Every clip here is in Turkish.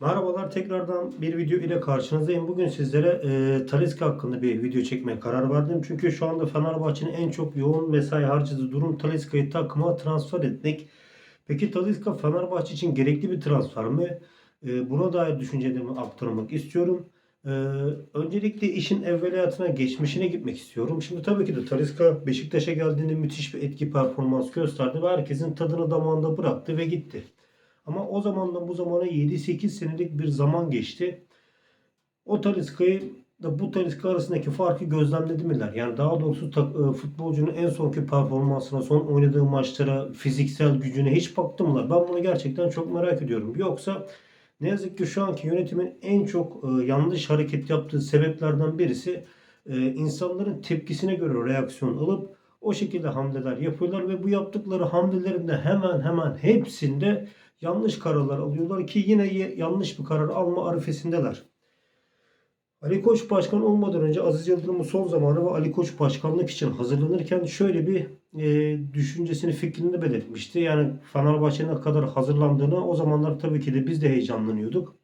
Merhabalar, tekrardan bir video ile karşınızdayım. Bugün sizlere e, Talisca hakkında bir video çekmeye karar verdim. Çünkü şu anda Fenerbahçe'nin en çok yoğun mesai harcadığı durum Talisca'yı takıma transfer etmek. Peki Talisca Fenerbahçe için gerekli bir transfer mi? E, buna dair düşüncelerimi aktarmak istiyorum. E, öncelikle işin evveliyatına, geçmişine gitmek istiyorum. Şimdi tabii ki de Talisca Beşiktaş'a geldiğinde müthiş bir etki performans gösterdi ve herkesin tadını damağında bıraktı ve gitti. Ama o zamandan bu zamana 7-8 senelik bir zaman geçti. O Talisca'yı da bu Talisca arasındaki farkı gözlemledi miler? Yani daha doğrusu e, futbolcunun en sonki performansına, son oynadığı maçlara, fiziksel gücüne hiç baktı mılar? Ben bunu gerçekten çok merak ediyorum. Yoksa ne yazık ki şu anki yönetimin en çok e, yanlış hareket yaptığı sebeplerden birisi e, insanların tepkisine göre reaksiyon alıp o şekilde hamleler yapıyorlar ve bu yaptıkları hamlelerin de hemen hemen hepsinde yanlış kararlar alıyorlar ki yine yanlış bir karar alma arifesindeler. Ali Koç başkan olmadan önce Aziz Yıldırım'ın son zamanı ve Ali Koç başkanlık için hazırlanırken şöyle bir e, düşüncesini, fikrini belirtmişti. Yani Fenerbahçe'nin ne kadar hazırlandığını o zamanlar tabii ki de biz de heyecanlanıyorduk.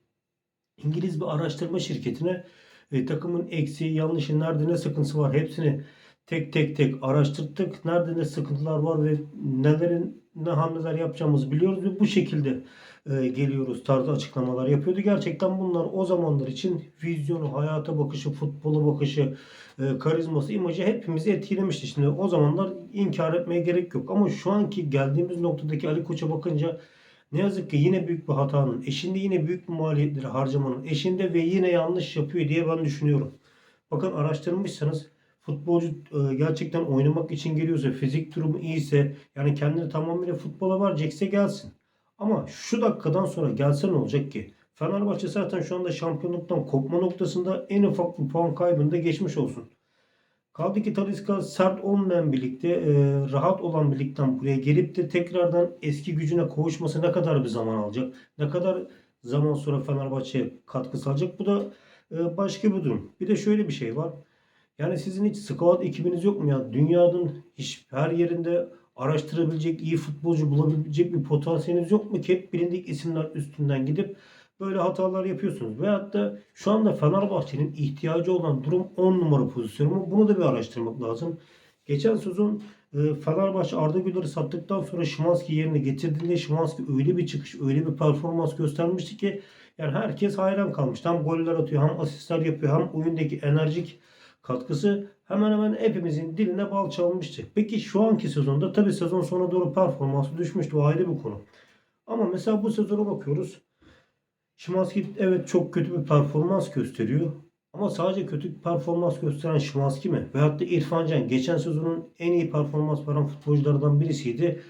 İngiliz bir araştırma şirketine e, takımın eksiği, yanlışı, nerede ne sıkıntısı var hepsini tek tek tek araştırdık. Nerede ne sıkıntılar var ve nelerin ne hamleler yapacağımızı biliyoruz ve bu şekilde e, geliyoruz tarzı açıklamalar yapıyordu. Gerçekten bunlar o zamanlar için vizyonu, hayata bakışı, futbola bakışı, e, karizması, imajı hepimizi etkilemişti. Şimdi o zamanlar inkar etmeye gerek yok. Ama şu anki geldiğimiz noktadaki Ali Koç'a bakınca ne yazık ki yine büyük bir hatanın, eşinde yine büyük bir maliyetleri harcamanın, eşinde ve yine yanlış yapıyor diye ben düşünüyorum. Bakın araştırmışsanız futbolcu e, gerçekten oynamak için geliyorsa, fizik durumu iyiyse, yani kendini tamamıyla futbola verecekse gelsin. Ama şu dakikadan sonra gelse ne olacak ki? Fenerbahçe zaten şu anda şampiyonluktan kopma noktasında en ufak bir puan kaybında geçmiş olsun. Kaldı ki Talisca sert olmayan birlikte, e, rahat olan birlikten buraya gelip de tekrardan eski gücüne kavuşması ne kadar bir zaman alacak? Ne kadar zaman sonra Fenerbahçe'ye katkı sağlayacak? Bu da e, başka bir durum. Bir de şöyle bir şey var. Yani sizin hiç scout ekibiniz yok mu ya? Dünyanın hiç her yerinde araştırabilecek, iyi futbolcu bulabilecek bir potansiyeliniz yok mu ki hep bilindik isimler üstünden gidip böyle hatalar yapıyorsunuz. Veyahut da şu anda Fenerbahçe'nin ihtiyacı olan durum 10 numara pozisyonu? Bunu da bir araştırmak lazım. Geçen sezon e, Fenerbahçe Arda Güler'i sattıktan sonra Şimanski yerine getirdiğinde Şimanski öyle bir çıkış, öyle bir performans göstermişti ki yani herkes hayran kalmıştı. Hem goller atıyor, hem asistler yapıyor, hem oyundaki enerjik katkısı hemen hemen hepimizin diline bal çalmıştı. Peki şu anki sezonda tabii sezon sonuna doğru performansı düşmüştü. O ayrı bir konu. Ama mesela bu sezona bakıyoruz. Şimanski evet çok kötü bir performans gösteriyor. Ama sadece kötü bir performans gösteren Şimanski mi? Veyahut da İrfan Can geçen sezonun en iyi performans veren futbolculardan birisiydi.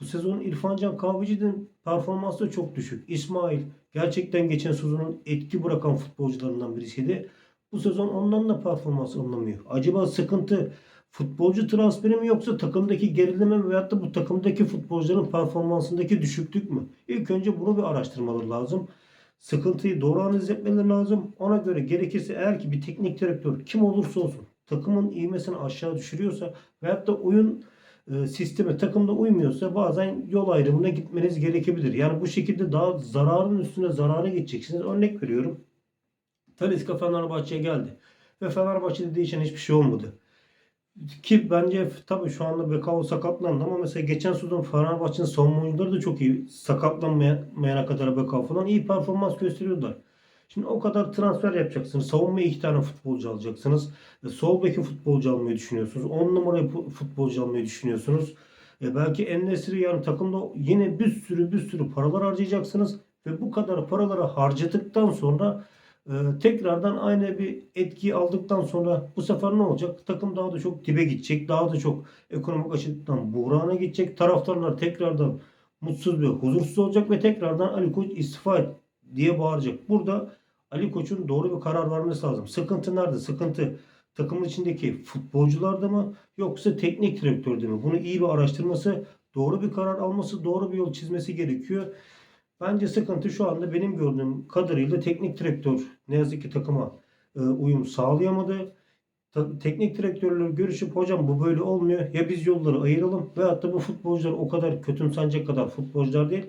Bu sezon İrfan Can Kahveci'nin performansı da çok düşük. İsmail gerçekten geçen sezonun etki bırakan futbolcularından birisiydi. Bu sezon ondan da performans alınamıyor. Acaba sıkıntı futbolcu transferi mi yoksa takımdaki gerileme mi veyahut da bu takımdaki futbolcuların performansındaki düşüklük mü? İlk önce bunu bir araştırmaları lazım. Sıkıntıyı doğru analiz etmeleri lazım. Ona göre gerekirse eğer ki bir teknik direktör kim olursa olsun takımın ivmesini aşağı düşürüyorsa veyahut da oyun e, sistemi takımda uymuyorsa bazen yol ayrımına gitmeniz gerekebilir. Yani bu şekilde daha zararın üstüne zarara geçeceksiniz. Örnek veriyorum. Talisca Fenerbahçe'ye geldi. Ve Fenerbahçe'de değişen hiçbir şey olmadı. Ki bence tabii şu anda Bekao sakatlandı ama mesela geçen sezon Fenerbahçe'nin savunma oyuncuları da çok iyi. Sakatlanmayana kadar Bekao falan iyi performans gösteriyorlar. Şimdi o kadar transfer yapacaksınız. Savunmaya iki tane futbolcu alacaksınız. E, sol beki futbolcu almayı düşünüyorsunuz. 10 numarayı fu- futbolcu almayı düşünüyorsunuz. E, belki Ennesiri yani takımda yine bir sürü bir sürü paralar harcayacaksınız. Ve bu kadar paraları harcadıktan sonra ee, tekrardan aynı bir etkiyi aldıktan sonra bu sefer ne olacak? Takım daha da çok dibe gidecek. Daha da çok ekonomik açıdan buhrana gidecek. Taraftarlar tekrardan mutsuz ve huzursuz olacak ve tekrardan Ali Koç istifa et diye bağıracak. Burada Ali Koç'un doğru bir karar vermesi lazım. Sıkıntı nerede? Sıkıntı takımın içindeki futbolcularda mı yoksa teknik direktörde mi? Bunu iyi bir araştırması, doğru bir karar alması, doğru bir yol çizmesi gerekiyor. Bence sıkıntı şu anda benim gördüğüm kadarıyla teknik direktör ne yazık ki takıma e, uyum sağlayamadı. Teknik direktörler görüşüp hocam bu böyle olmuyor. Ya biz yolları ayıralım veyahut da bu futbolcular o kadar kötümsenecek kadar futbolcular değil.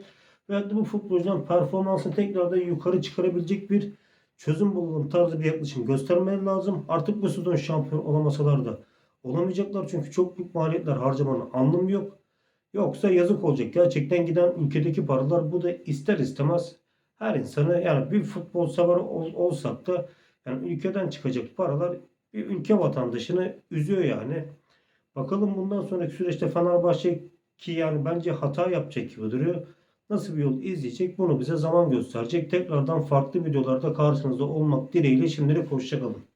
Veyahut da bu futbolcuların performansını tekrardan yukarı çıkarabilecek bir çözüm bulalım tarzı bir yaklaşım göstermeleri lazım. Artık bu sezon şampiyon olamasalar da olamayacaklar. Çünkü çok büyük maliyetler harcamanın anlamı yok. Yoksa yazık olacak. Gerçekten giden ülkedeki paralar bu da ister istemez her insanı yani bir futbol sever ol- olsak da yani ülkeden çıkacak paralar bir ülke vatandaşını üzüyor yani. Bakalım bundan sonraki süreçte Fenerbahçe ki yani bence hata yapacak gibi duruyor. Nasıl bir yol izleyecek bunu bize zaman gösterecek. Tekrardan farklı videolarda karşınızda olmak dileğiyle şimdilik hoşçakalın.